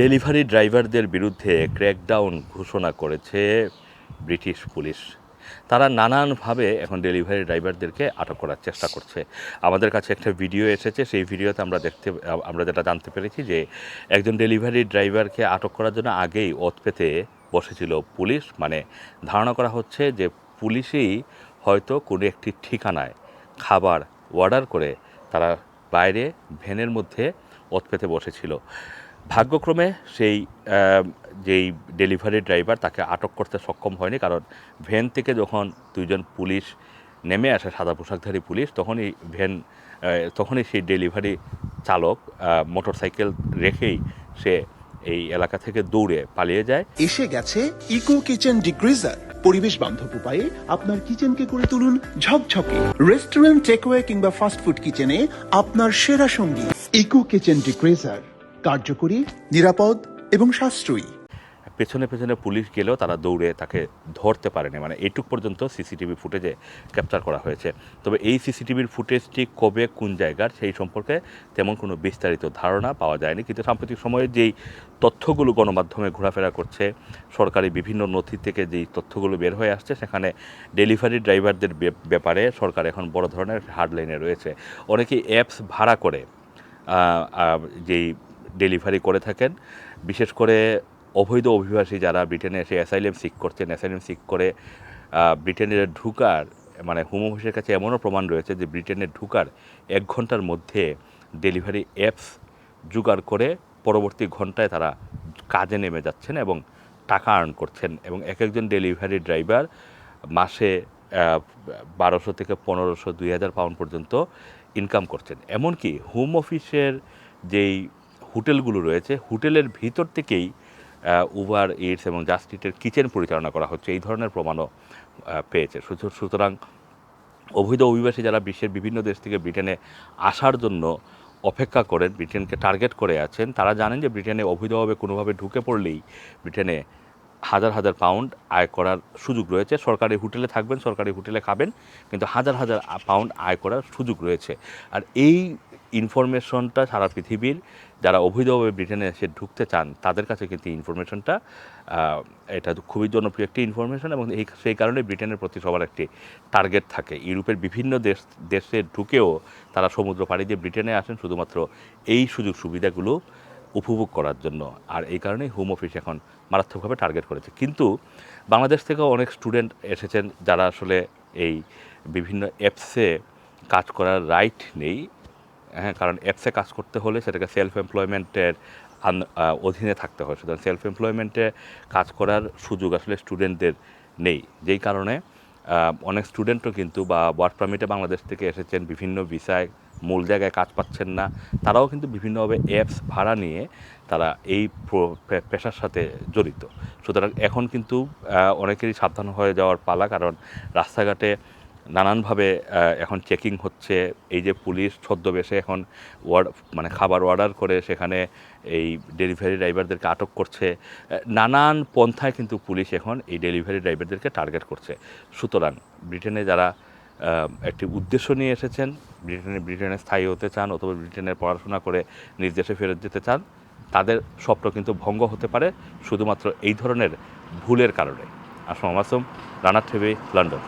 Delivery ড্রাইভারদের বিরুদ্ধে crackdown ঘোষণা করেছে ব্রিটিশ পুলিশ। তারা নানানভাবে এখন ডেলিভারি ড্রাইভারদেরকে আটক করার চেষ্টা করছে। আমাদের কাছে একটা ভিডিও এসেছে, সেই ভিডিওতে আমরা দেখতে, আমরা যেটা জানতে পেরেছি যে একজন ডেলিভারি ড্রাইভারকে আটক করার জন্য আগেই ওত পেতে বসেছিল পুলিশ। মানে ধারণা করা হচ্ছে যে পুলিশই হয়তো কোনো একটি ঠিকানায় খাবার অর্ডার করে তারা বাইরে ভ্যানের মধ্যে ওত পেতে বসেছিল। ভাগ্যক্রমে সেই যেই ডেলিভারি ড্রাইভার তাকে আটক করতে সক্ষম হয়নি, কারণ ভ্যান থেকে যখন দুইজন পুলিশ নেমে আসে, সাদা পোশাকধারী পুলিশ, তখনই ভ্যান তখনই সেই ডেলিভারি চালক মোটর সাইকেল রেখেই সে এই এলাকা থেকে দৌড়ে পালিয়ে যায়। এসে গেছে ইকো কিচেন ডিগ্রিজার পরিবেশ বান্ধব উপায়ে আপনার কিচেনকে করে তুলুন ঝকঝকে। রেস্টুরেন্ট টেকওয়ে কিংবা ফাস্টফুড কিচেনে আপনার সেরা সঙ্গী। ইকো কিচেন ডিগ্রিজার কার্যকরী নিরাপদ এবং সাশ্রয়ী। পেছনে পেছনে পুলিশ গেলেও তারা দৌড়ে তাকে ধরতে পারেনি। মানে এইটুক পর্যন্ত সিসিটিভি ফুটেজে ক্যাপচার করা হয়েছে। তবে এই সিসিটিভির ফুটেজটি কবে কোন জায়গার সেই সম্পর্কে তেমন কোনো বিস্তারিত ধারণা পাওয়া যায়নি। কিন্তু সাম্প্রতিক সময়ে যেই তথ্যগুলো গণমাধ্যমে ঘোরাফেরা করছে সরকারি বিভিন্ন নথি থেকে যেই তথ্যগুলো বের হয়ে আসছে সেখানে ডেলিভারি ড্রাইভারদের ব্যাপারে সরকার এখন বড় ধরনের হার্ডলাইনে রয়েছে। অনেকেই অ্যাপস ভাড়া করে যেই ডেলিভারি করে থাকেন। বিশেষ করে অবৈধ অভিবাসী যারা ব্রিটেনে এসে অ্যাসাইলেম সিক করছেন অ্যাসাইলেম সিক করে ব্রিটেনে ঢুকার মানে হোম অফিসের কাছে এমনও প্রমাণ রয়েছে যে ব্রিটেনে ঢুকার এক ঘণ্টার মধ্যে ডেলিভারি অ্যাপস জোগাড় করে পরবর্তী ঘন্টায় তারা কাজে নেমে যাচ্ছেন এবং টাকা আর্ন করছেন এবং এক একজন ডেলিভারি ড্রাইভার মাসে বারোশো থেকে পনেরোশো, দুই হাজার পাউন্ড পর্যন্ত ইনকাম করছেন। এমনকি হোম অফিসের যেই হোটেলগুলো রয়েছে। হোটেলের ভিতর থেকেই উবার ইটস এবং জাস্ট ইটের কিচেন পরিচালনা করা হচ্ছে। এই ধরনের প্রমাণও পেয়েছে। সুতরাং অবৈধ অভিবাসী যারা বিশ্বের বিভিন্ন দেশ থেকে ব্রিটেনে আসার জন্য অপেক্ষা করেন, ব্রিটেনকে টার্গেট করে আছেন, তারা জানেন যে ব্রিটেনে অবৈধভাবে কোনোভাবে ঢুকে পড়লেই ব্রিটেনে হাজার হাজার পাউন্ড আয় করার সুযোগ রয়েছে। সরকারি হোটেলে থাকবেন, সরকারি হোটেলে খাবেন, কিন্তু হাজার হাজার পাউন্ড আয় করার সুযোগ রয়েছে। আর এই ইনফরমেশনটা সারা পৃথিবীর যারা অবৈধভাবে ব্রিটেনে এসে ঢুকতে চান, তাদের কাছে কিন্তু ইনফরমেশনটা এটা খুবই জনপ্রিয় একটি ইনফরমেশন এবং এই, সেই কারণে ব্রিটেনের প্রতি সবার একটি টার্গেট থাকে। ইউরোপের বিভিন্ন দেশ, দেশে ঢুকেও তারা সমুদ্র পাড়ি দিয়ে ব্রিটেনে আসেন শুধুমাত্র এই সুযোগ সুবিধাগুলো উপভোগ করার জন্য। আর এই কারণেই হোম অফিস এখন মারাত্মকভাবে টার্গেট করেছে। কিন্তু বাংলাদেশ থেকেও অনেক স্টুডেন্ট এসেছেন যারা আসলে এই বিভিন্ন অ্যাপসে কাজ করার রাইট নেই। হ্যাঁ কারণ অ্যাপসে কাজ করতে হলে সেটাকে সেলফ এমপ্লয়মেন্টের অধীনে থাকতে হয়। সুতরাং সেলফ এমপ্লয়মেন্টে কাজ করার সুযোগ আসলে স্টুডেন্টদের নেই। যেই কারণে অনেক স্টুডেন্টও কিন্তু বা ওয়ার্ক পারমিটে বাংলাদেশ থেকে এসেছেন, বিভিন্ন ভিসায় মূল জায়গায় কাজ পাচ্ছেন না। তারাও কিন্তু বিভিন্নভাবে অ্যাপস ভাড়া নিয়ে তারা এই পেশার সাথে জড়িত। সুতরাং এখন কিন্তু অনেকেরই সাবধান হয়ে যাওয়ার পালা, কারণ রাস্তাঘাটে নানানভাবে এখন চেকিং হচ্ছে। এই যে পুলিশ ছদ্মবেশে এখন মানে খাবার অর্ডার করে, সেখানে এই ডেলিভারি ড্রাইভারদেরকে আটক করছে। নানান পন্থায় কিন্তু পুলিশ এখন এই ডেলিভারি ড্রাইভারদেরকে টার্গেট করছে। সুতরাং ব্রিটেনে যারা একটি উদ্দেশ্য নিয়ে এসেছেন, ব্রিটেনে ব্রিটেনে স্থায়ী হতে চান অথবা ব্রিটেনের পড়াশোনা করে নিজ দেশে ফেরত যেতে চান, তাদের স্বপ্ন কিন্তু ভঙ্গ হতে পারে শুধুমাত্র এই ধরনের ভুলের কারণে। আসম মাসুম রানার টিভি, লন্ডন।